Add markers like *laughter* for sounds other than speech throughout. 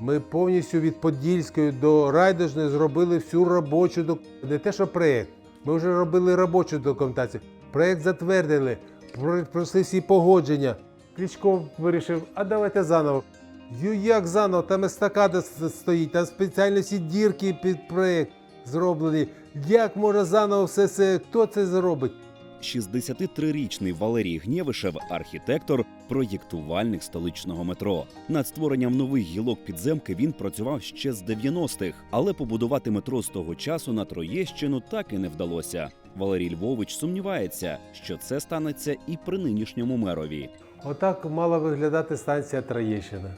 Ми повністю від Подільської до Райдужної зробили всю робочу док... не те, що проєкт. Ми вже робили робочу документацію. Проєкт затвердили, пройшли всі погодження. Кличко вирішив, а давайте заново. Ю, як заново? Там естакада стоїть, там спеціально всі дірки під проєкт зроблені. Як може заново все це? Хто це зробить? 63-річний Валерій Гнєвишев – архітектор, проєктувальник столичного метро. Над створенням нових гілок підземки він працював ще з 90-х, але побудувати метро з того часу на Троєщину так і не вдалося. Валерій Львович сумнівається, що це станеться і при нинішньому мерові. Отак мала виглядати станція Троєщина.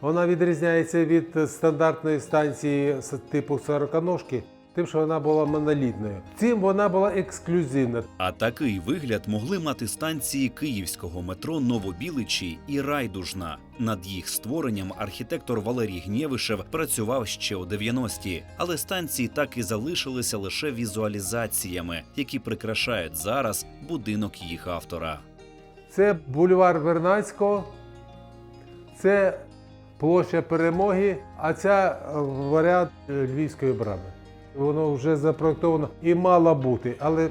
Вона відрізняється від стандартної станції типу сороконожки, тим, що вона була монолітною. Цим вона була ексклюзивна. А такий вигляд могли мати станції київського метро Новобіличі і Райдужна. Над їх створенням архітектор Валерій Гнєвишев працював ще у 90-ті, але станції так і залишилися лише візуалізаціями, які прикрашають зараз будинок їх автора. Це бульвар Вернадського, це площа Перемоги, а ця е, варіант е, Львівської брами. Воно вже запроектовано і мало бути, але,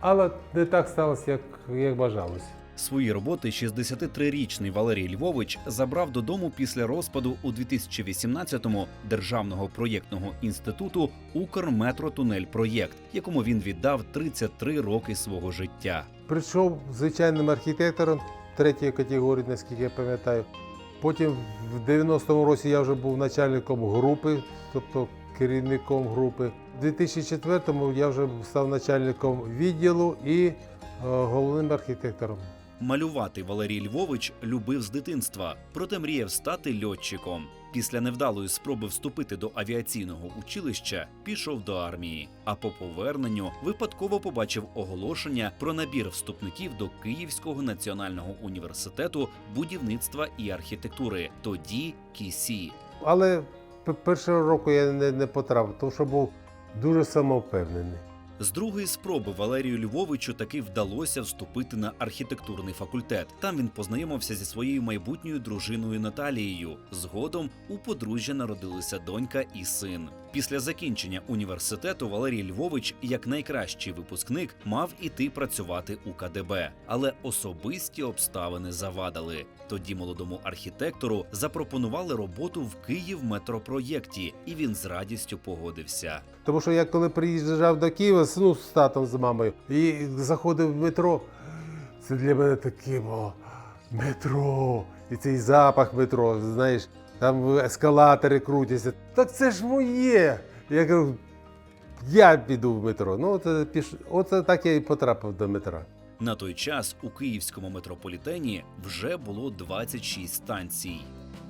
але не так сталося, як, як бажалося. Свої роботи 63-річний Валерій Львович забрав додому після розпаду у 2018-му Державного проєктного інституту Укрметротунель проєкт, якому він віддав 33 роки свого життя. Прийшов звичайним архітектором третьої категорії, наскільки я пам'ятаю. Потім в 90-му році я вже був начальником групи, тобто керівником групи. У 2004-му я вже став начальником відділу і е, головним архітектором. Малювати Валерій Львович любив з дитинства, проте мріяв стати льотчиком. Після невдалої спроби вступити до авіаційного училища пішов до армії. А по поверненню випадково побачив оголошення про набір вступників до Київського національного університету будівництва і архітектури, тоді КІСІ. Але першого року я не, не потрапив, тому що був дуже самовпевнений. З другої спроби Валерію Львовичу таки вдалося вступити на архітектурний факультет. Там він познайомився зі своєю майбутньою дружиною Наталією. Згодом у подружжя народилися донька і син. Після закінчення університету Валерій Львович, як найкращий випускник, мав іти працювати у КДБ, але особисті обставини завадили. Тоді молодому архітектору запропонували роботу в Київ метропроєкті, і він з радістю погодився. Тому що я коли приїжджав до Києва ну, з татом з мамою і заходив в метро, це для мене таке було метро. І цей запах метро, знаєш, там ескалатори крутяться. Так це ж моє. Я кажу, я піду в метро. Ну, от, піш... от так я і потрапив до метро. На той час у київському метрополітені вже було 26 станцій.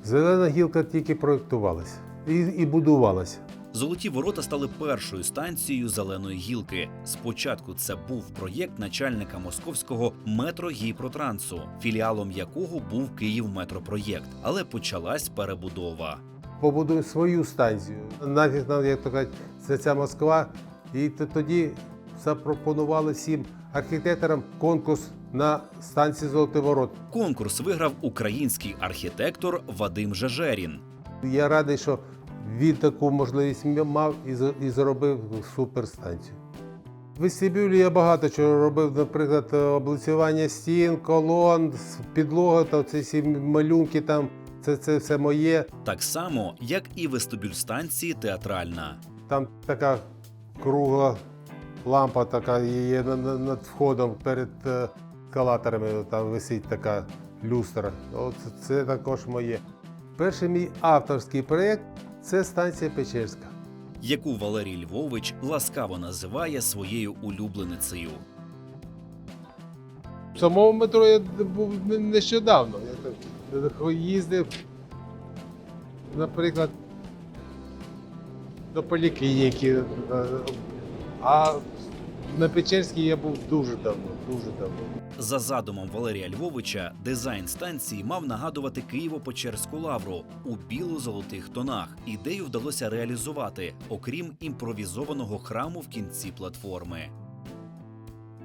Зелена гілка тільки проєктувалася і, і будувалася. Золоті ворота стали першою станцією зеленої гілки. Спочатку це був проєкт начальника московського метро-гіпротрансу, філіалом якого був Київ метропроєкт, але почалась перебудова. побудуємо свою станцію. Нафіг нам, як то кажуть, це ця Москва. І тоді запропонували всім архітекторам конкурс на станції Золотий Ворот. Конкурс виграв український архітектор Вадим Жежерін. Я радий, що він таку можливість мав і, зробив суперстанцію. В вестибюлі я багато чого робив, наприклад, облицювання стін, колон, підлога, та ці всі малюнки там. Це, це все моє. Так само, як і вестибюль станції театральна. Там така кругла лампа, така є на- на- над входом перед ескалаторами. Там висить така люстра. От це також моє. Перший мій авторський проєкт це станція Печерська. яку Валерій Львович ласкаво називає своєю улюбленицею. В самому метро я був нещодавно. Я так їздив, наприклад, до поліклініки. А на Печерській я був дуже давно, дуже давно. За задумом Валерія Львовича, дизайн станції мав нагадувати Києво-Печерську лавру у біло-золотих тонах. Ідею вдалося реалізувати, окрім імпровізованого храму в кінці платформи.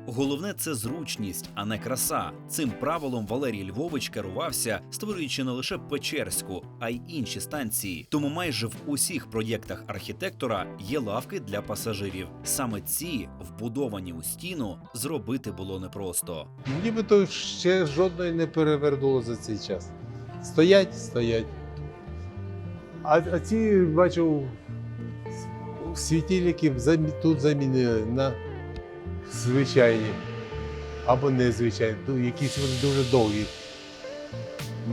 Головне це зручність, а не краса. Цим правилом Валерій Львович керувався, створюючи не лише Печерську, а й інші станції. Тому майже в усіх проєктах архітектора є лавки для пасажирів. Саме ці, вбудовані у стіну, зробити було непросто. Нібито ще жодної не перевернуло за цей час. Стоять, стоять. А, а ці, бачу, світильники замі- тут замінили на звичайні або незвичайні. Якісь вони дуже довгі.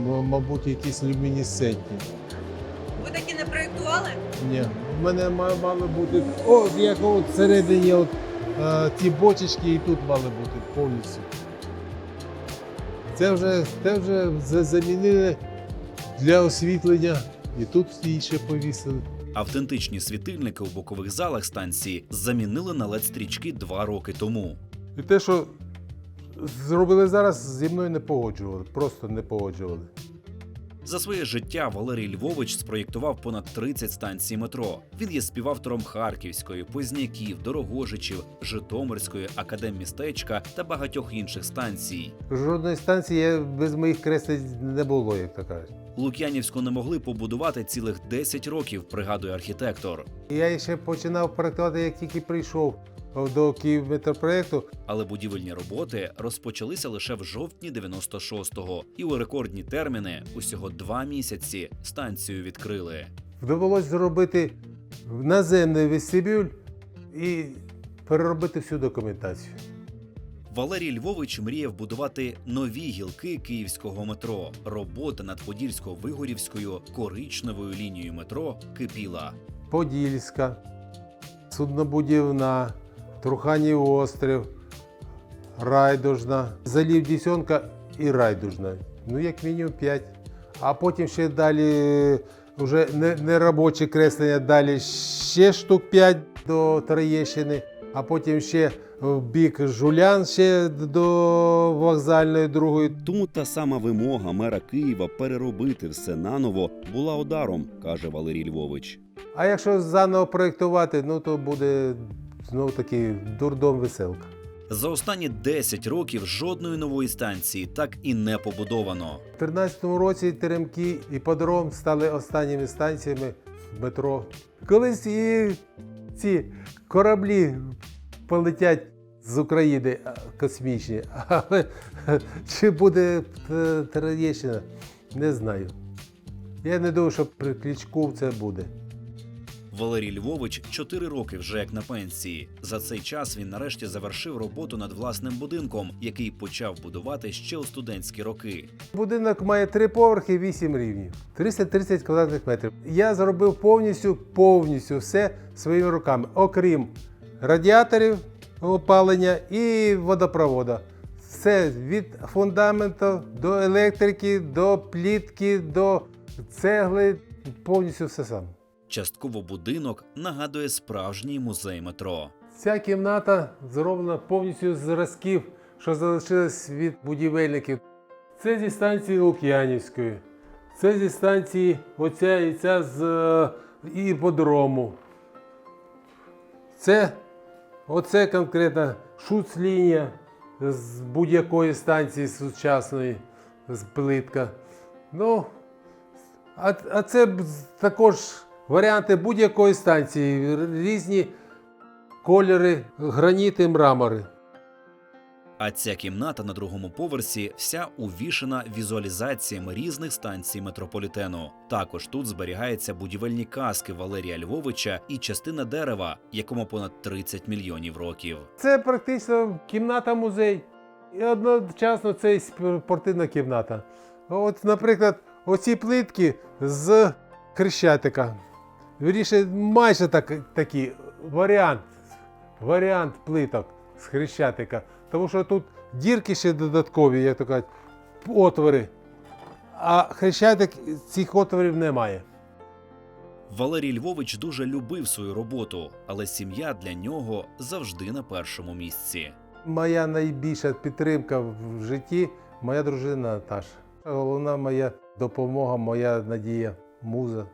Мабуть, якісь люмінесцентні. Ви такі не проєктували? Ні, в мене ма- мали бути. О, як от всередині от, е, ті бочечки і тут мали бути повністю. Це вже, це вже замінили для освітлення і тут ще повісили. Автентичні світильники у бокових залах станції замінили на led стрічки два роки тому. І те, що зробили зараз, зі мною не погоджували, просто не погоджували. За своє життя Валерій Львович спроєктував понад 30 станцій метро. Він є співавтором Харківської, Позняків, Дорогожичів, Житомирської, Академмістечка та багатьох інших станцій. Жодної станції без моїх креслень не було, як то кажуть. Лук'янівську не могли побудувати цілих 10 років, пригадує архітектор. Я ще починав проектувати, як тільки прийшов до Київметропроекту. Але будівельні роботи розпочалися лише в жовтні 96-го, і у рекордні терміни усього два місяці станцію відкрили. Довелось зробити наземний вестибюль і переробити всю документацію. Валерій Львович мріяв будувати нові гілки київського метро. Робота над Подільсько-Вигорівською коричневою лінією метро кипіла. Подільська, Суднобудівна, Труханів острів, Райдужна, Залів Дісьонка і Райдужна. Ну, як мінімум 5. А потім ще далі вже не, не робочі креслення, далі ще штук 5 до Троєщини, а потім ще в бік Жулян ще до вокзальної другої. Тому та сама вимога мера Києва переробити все наново була ударом, каже Валерій Львович. А якщо заново проєктувати, ну то буде знову таки дурдом веселка. За останні 10 років жодної нової станції так і не побудовано. У 13-му році Теремки і Подром стали останніми станціями метро. Колись і ці кораблі полетять з України космічні, *laughs* але чи буде Троєщина, не знаю. Я не думаю, що при Кличку це буде. Валерій Львович 4 роки вже як на пенсії. За цей час він нарешті завершив роботу над власним будинком, який почав будувати ще у студентські роки. Будинок має три поверхи, вісім рівнів, 330 квадратних метрів. Я зробив повністю, повністю все своїми руками, окрім радіаторів опалення і водопроводу. Все від фундаменту до електрики, до плітки, до цегли, повністю все сам. Частково будинок нагадує справжній музей метро. Ця кімната зроблена повністю з зразків, що залишилось від будівельників. Це зі станції Лук'янівської, це зі станції оця і ця з е, іподрому. Це оце конкретно шуц-лінія з будь-якої станції сучасної, з плитка. Ну, а, а це також варіанти будь-якої станції, різні кольори, граніти, мрамори. А ця кімната на другому поверсі вся увішана візуалізаціями різних станцій метрополітену. Також тут зберігаються будівельні каски Валерія Львовича і частина дерева, якому понад 30 мільйонів років. Це практично кімната-музей. І одночасно це і спортивна кімната. От, наприклад, оці плитки з Хрещатика. Вірніше, майже так, такий варіант, варіант плиток з Хрещатика. Тому що тут дірки ще додаткові, як то кажуть, отвори. А Хрещатик цих отворів немає. Валерій Львович дуже любив свою роботу, але сім'я для нього завжди на першому місці. Моя найбільша підтримка в житті моя дружина Наташа. Головна моя допомога, моя надія, муза.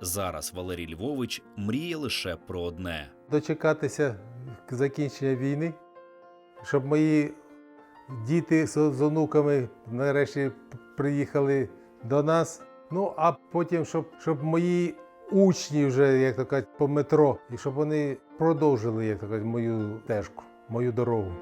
Зараз Валерій Львович мріє лише про одне. Дочекатися закінчення війни щоб мої діти з, онуками нарешті приїхали до нас. Ну, а потім, щоб, щоб мої учні вже, як то кажуть, по метро, і щоб вони продовжили, як то кажуть, мою стежку, мою дорогу.